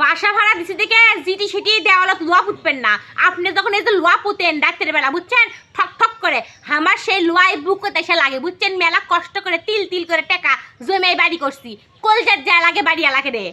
বাসা ভাড়া দিছে দেখে জিটি সিটি দেওয়ালে লোয়া পুতবেন না। আপনি যখন এই যে লোয়া পুতেন রাত্রের বেলা বুঝছেন? ঠক ঠক করে। আমার সেই লোয়াই বুক করতে এসে লাগে, বুঝছেন? মেলা কষ্ট করে তিল তিল করে টেকা জমে বাড়ি করছি। কলজার যা লাগে বাড়ি এলাকে রে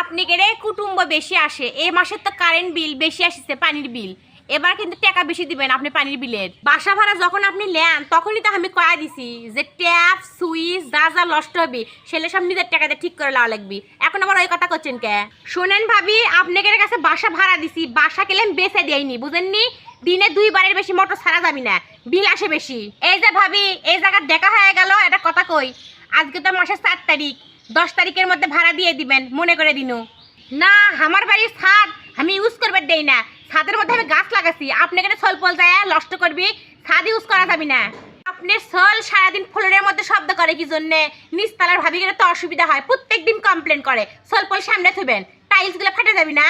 আপনি কে রে কুটুম্ব বেশি আসে। এ মাসের তো কারেন্ট বিল বেশি আসছে, পানির বিল এবার কিন্তু টাকা বেশি দিবেন আপনি পানির বিলের। বাসা ভাড়া যখন আপনি নেন, তখনই তো আমি কয়া দিছি যে ট্যাপ, সুইচ, যা যা নষ্ট হবে সেলে সব নিজের টাকাতে ঠিক করে লাওয়া লাগবি। এখন আবার ওই কথা করছেন কে? শোনেন ভাবি আপনাদের কাছে বাসা ভাড়া দিছি, বাসা কেলেন বেচে দেয়নি বুঝেননি? দিনে দুইবারের বেশি মোটর ছাড়া যাবি না, বিল আসে বেশি। এই যে ভাবি, এই জায়গা দেখা হয়ে গেল এটা কথা কই, আজকে তো মাসের সাত তারিখ, দশ তারিখের মধ্যে ভাড়া দিয়ে দিবেন, মনে করে দিনু। না, আমার বাড়ির ছাদ আমি ইউজ করবার দেই না ছাদের মধ্যে আমি গাছ লাগাছি। আপনি কেন ছল পল যায়, নষ্ট করবি, ছাদ ইউজ করা যাবি না। আপনি ছল সারাদিন ফ্লোরের মধ্যে শব্দ করে কি জন্যে? নিচতলার ভাবি গেলে তো অসুবিধা হয় প্রত্যেক দিন কমপ্লেন করে। ছল পল সামনে থুবেন টাইলসগুলো ফাটে যাবি না?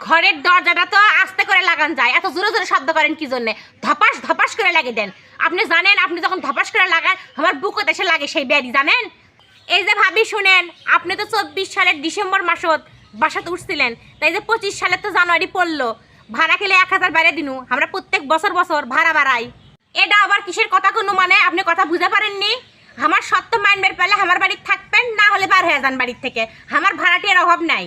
ঘরের দরজাটা তো আস্তে করে লাগান যায়, এত জোরে জোরে শব্দ করেন কি জন্যে? ধপাস ধপাস করে লাগিয়ে দেন। আপনি জানেন, আপনি যখন ধপাস করে লাগান, আমার বুকত এসে লাগে সেই ব্যারি জানেন? এই যে ভাবি, শুনেন, আপনি তো চব্বিশ সালের ডিসেম্বর মাসত বাসাতে উঠছিলেন, তাই যে পঁচিশ সালে তো জানুয়ারি পড়ল। ভাড়া খেলে এক হাজার বাইরে দিনু। আমরা প্রত্যেক বছর বছর ভাড়া বাড়াই। এটা আবার কিসের কথা কোনো মানে? আপনি কথা বুঝতে পারেননি? আমার সত্য মাইন্ডের পেলে আমার বাড়ির থাকবেন, না হলে বার হয়ে যান বাড়ির থেকে। আমার ভাড়াটির অভাব নাই।